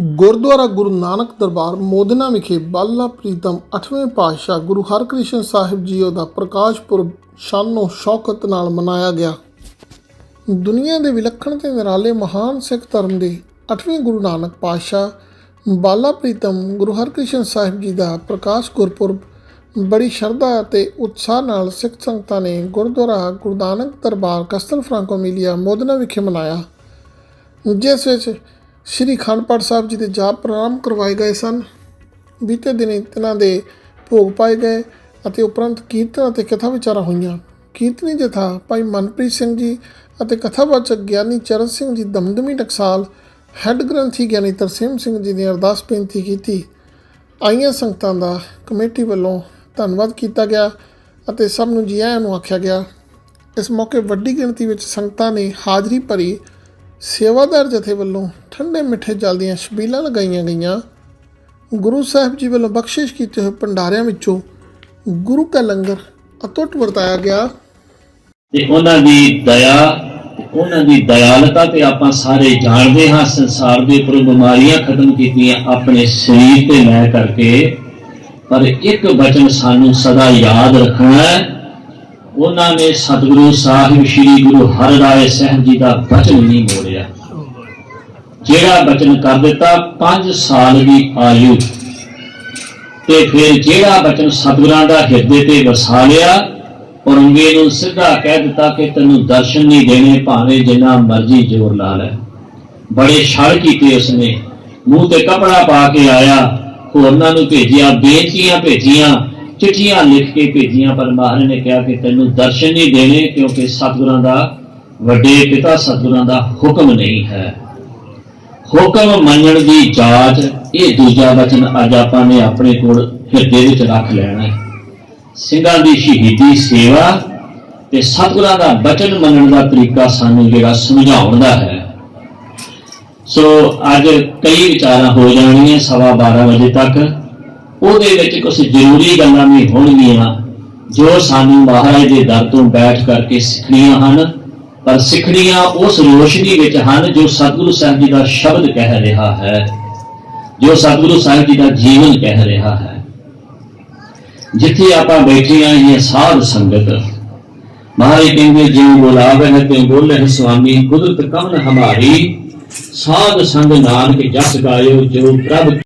ਗੁਰਦੁਆਰਾ ਗੁਰੂ ਨਾਨਕ ਦਰਬਾਰ ਮੋਦਨਾ ਵਿਖੇ ਬਾਲਾ ਪ੍ਰੀਤਮ 8ਵੇਂ ਪਾਤਸ਼ਾਹ ਗੁਰੂ ਹਰਕ੍ਰਿਸ਼ਨ ਸਾਹਿਬ ਜੀਓ ਦਾ ਪ੍ਰਕਾਸ਼ ਪੁਰਬ ਸ਼ਾਨੋ ਸ਼ੌਕਤ ਨਾਲ ਮਨਾਇਆ ਗਿਆ। ਦੁਨੀਆ ਦੇ ਵਿਲੱਖਣ ਤੇ ਨਿਰਾਲੇ ਮਹਾਨ ਸਿੱਖ ਧਰਮ ਦੇ 8ਵੇਂ ਗੁਰੂ ਨਾਨਕ ਪਾਤਸ਼ਾਹ ਬਾਲਾ ਪ੍ਰੀਤਮ ਗੁਰੂ ਹਰਕ੍ਰਿਸ਼ਨ ਸਾਹਿਬ ਜੀ ਦਾ ਪ੍ਰਕਾਸ਼ ਗੁਰਪੁਰਬ ਬੜੀ ਸ਼ਰਧਾ ਅਤੇ ਉਤਸ਼ਾਹ ਨਾਲ ਸਿੱਖ ਸੰਗਤਾਂ ਨੇ ਗੁਰਦੁਆਰਾ ਗੁਰੂ ਨਾਨਕ ਦਰਬਾਰ ਕਸਤਲ ਫਰਾਂਕੋ ਮਿਲਿਆ ਮੋਦਨਾ ਵਿਖੇ ਮਨਾਇਆ। ਜਿਸ ਵਿੱਚ ਸ੍ਰੀ ਅਖੰਡ ਪਾਠ ਸਾਹਿਬ ਜੀ ਦੇ ਜਾਪ ਪ੍ਰਾਰੰਭ ਕਰਵਾਏ ਗਏ ਸਨ। ਬੀਤੇ ਦਿਨ ਤਿਨਾਂ ਦੇ ਭੋਗ ਪਾਏ ਗਏ ਅਤੇ ਉਪਰੰਤ ਕੀਰਤਨ ਅਤੇ ਕਥਾ ਵਿਚਾਰਾਂ ਹੋਈਆਂ। ਕੀਰਤਨੀ ਜਥਾ ਭਾਈ ਮਨਪ੍ਰੀਤ ਸਿੰਘ ਜੀ ਅਤੇ ਕਥਾਵਾਚਕ ਗਿਆਨੀ ਚਰਨ ਸਿੰਘ ਜੀ ਦਮਦਮੀ ਟਕਸਾਲ, ਹੈੱਡ ਗ੍ਰੰਥੀ ਗਿਆਨੀ ਤਰਸੇਮ ਸਿੰਘ ਜੀ ਨੇ ਅਰਦਾਸ ਬੇਨਤੀ ਕੀਤੀ। ਆਈਆਂ ਸੰਗਤਾਂ ਦਾ ਕਮੇਟੀ ਵੱਲੋਂ ਧੰਨਵਾਦ ਕੀਤਾ ਗਿਆ ਅਤੇ ਸਭ ਨੂੰ ਜੀ ਆਇਆਂ ਨੂੰ ਆਖਿਆ ਗਿਆ। ਇਸ ਮੌਕੇ ਵੱਡੀ ਗਿਣਤੀ ਵਿੱਚ ਸੰਗਤਾਂ ਨੇ ਹਾਜ਼ਰੀ ਭਰੀ ਸੇਵਾਦਾਰ ਜਥੇ ਵੱਲੋਂ ਠੰਡੇ ਮਿੱਠੇ ਜਲ ਦੀਆਂ ਛਬੀਲਾਂ ਲਗਾਈਆਂ ਗਈਆਂ। ਗੁਰੂ ਸਾਹਿਬ ਜੀ ਵੱਲੋਂ ਬਖਸ਼ਿਸ਼ ਕੀਤੇ ਹੋਏ ਭੰਡਾਰਿਆਂ ਵਿੱਚੋਂ ਗੁਰੂ ਕਾ ਲੰਗਰ ਅਤੁੱਟ ਵਰਤਾਇਆ ਗਿਆ। ਤੇ ਉਹਨਾਂ ਦੀ ਦਇਆ, ਉਹਨਾਂ ਦੀ ਦਇਆਲਤਾ ਤੇ ਆਪਾਂ ਸਾਰੇ ਜਾਣਦੇ ਹਾਂ, ਸੰਸਾਰ ਦੇ ਉੱਪਰ ਬਿਮਾਰੀਆਂ ਖਤਮ ਕੀਤੀਆਂ ਆਪਣੇ ਸਰੀਰ ਤੇ ਲੈ ਕਰਕੇ। ਪਰ ਇੱਕ ਬਚਨ ਸਾਨੂੰ ਸਦਾ ਯਾਦ ਰੱਖਣਾ ਹੈ। ਉਹਨਾਂ ਨੇ ਸਤਿਗੁਰੂ ਸਾਹਿਬ, ਸ੍ਰੀ ਗੁਰੂ ਹਰਿਰਾਏ ਸਾਹਿਬ ਜੀ ਦਾ ਬਚਨ ਨਹੀਂ ਮੋੜਿਆ। ਜਿਹੜਾ ਬਚਨ ਕਰ ਦਿੱਤਾ 5 ਸਾਲ ਦੀ ਆਯੂ ਤੇ ਫਿਰ ਜਿਹੜਾ ਬਚਨ ਸਤਿਗੁਰਾਂ ਦਾ ਹਿਰਦੇ ਤੇ ਵਸਾ ਲਿਆ ਔਰੰਗੇ ਨੂੰ ਸਿੱਧਾ ਕਹਿ ਦਿੱਤਾ ਕਿ ਤੈਨੂੰ ਦਰਸ਼ਨ ਨਹੀਂ ਦੇਣੇ, ਭਾਵੇਂ ਜਿੰਨਾ ਮਰਜ਼ੀ ਜ਼ੋਰ ਲਾ ਲੈ। ਬੜੇ ਛਲ ਕੀਤੇ ਉਸਨੇ। ਮੂੰਹ ਤੇ ਕਪੜਾ ਪਾ ਕੇ ਆਇਆ, ਹੋਰਨਾਂ ਨੂੰ ਭੇਜਿਆ, ਬੇਨਤੀਆਂ ਭੇਜੀਆਂ, ਚਿੱਠੀਆਂ ਲਿਖ ਕੇ ਭੇਜੀਆਂ, ਪਰ ਮਹਾਰਾਜ ਨੇ ਕਿਹਾ ਕਿ ਤੈਨੂੰ ਦਰਸ਼ਨ ਨਹੀਂ ਦੇਣੇ, ਕਿਉਂਕਿ ਸਤਿਗੁਰਾਂ ਦਾ ਵੱਡੇ ਪਿਤਾ ਸਤਿਗੁਰਾਂ ਦਾ ਹੁਕਮ ਨਹੀਂ ਹੈ। ਹੁਕਮ ਮੰਨਣ ਦੀ ਜਾਚ ਇਹ ਦੂਜਾ ਵਚਨ ਅੱਜ ਆਪਾਂ ਨੇ ਆਪਣੇ ਕੋਲ ਹਿਰਦੇ ਵਿੱਚ ਰੱਖ ਲੈਣਾ ਹੈ। ਸਿੰਘਾਂ ਦੀ ਸ਼ਹੀਦੀ ਸੇਵਾ ਤੇ ਸਤਿਗੁਰਾਂ ਦਾ ਬਚਨ ਮੰਨਣ ਦਾ ਤਰੀਕਾ ਸਾਨੂੰ ਜਿਹੜਾ ਸਮਝਾਉਣ ਦਾ ਹੈ। ਸੋ ਅੱਜ ਕਈ ਵਿਚਾਰਾਂ ਹੋ ਜਾਣੀਆਂ ਸਵਾ 12 ਵਜੇ ਤੱਕ। ਉਹਦੇ ਵਿੱਚ ਕੁਝ ਜ਼ਰੂਰੀ ਗੱਲਾਂ ਵੀ ਹੋਣਗੀਆਂ ਜੋ ਸਾਨੂੰ ਮਹਾਰਾਜ ਦੇ ਦਰ ਤੋਂ ਬੈਠ ਕਰਕੇ ਸਿੱਖਣੀਆਂ ਹਨ। ਪਰ ਸਿੱਖਣੀਆਂ ਉਸ ਰੋਸ਼ਨੀ ਵਿੱਚ ਹਨ ਜੋ ਸਤਿਗੁਰੂ ਸਾਹਿਬ ਜੀ ਦਾ ਸ਼ਬਦ ਕਹਿ ਰਿਹਾ ਹੈ, ਜੋ ਸਤਿਗੁਰੂ ਸਾਹਿਬ ਜੀ ਦਾ ਜੀਵਨ ਕਹਿ ਰਿਹਾ ਹੈ। ਜਿੱਥੇ ਆਪਾਂ ਬੈਠੇ ਆਂ ਇਹ ਸਾਧ ਸੰਗਤ। ਮਹਾਰਾਜ ਕਹਿੰਦੇ, ਜਿਉ ਬੁਲਾਵੇ ਹੈ ਤੇ ਬੋਲੇ ਹੈ ਸੁਆਮੀ ਕੁਦਰਤ ਕਮਨ ਹਮਾਰੀ। ਸਾਧ ਸੰਗ ਨਾਨਕ ਜਸ ਗਾਇਓ, ਜੋ ਪ੍ਰਭ